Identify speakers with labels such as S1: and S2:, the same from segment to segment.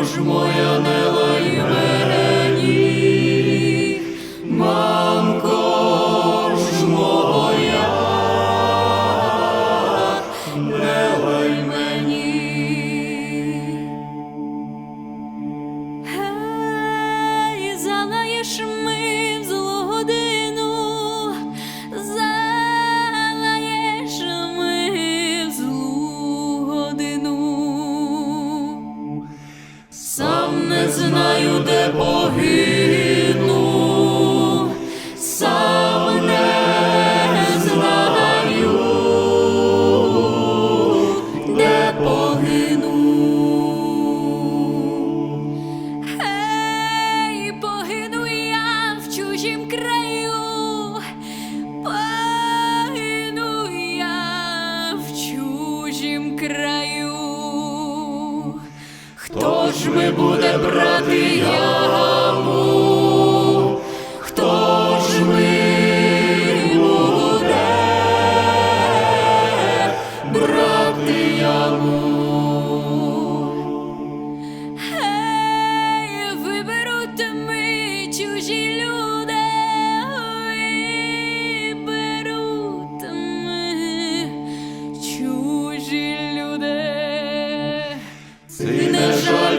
S1: душ моя не.
S2: раю,
S1: хто ж ми буде брати я?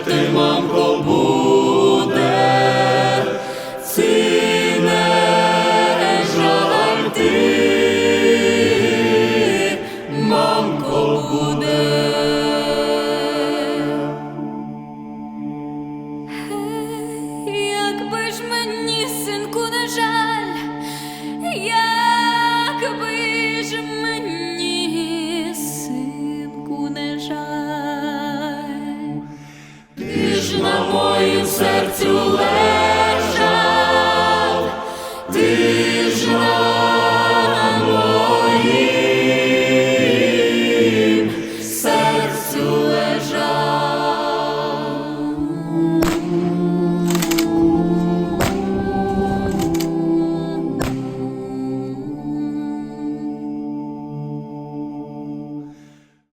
S1: триманко буде, ці не жаль ти, мамко буде.
S2: Якби ж мені синку не жаль, я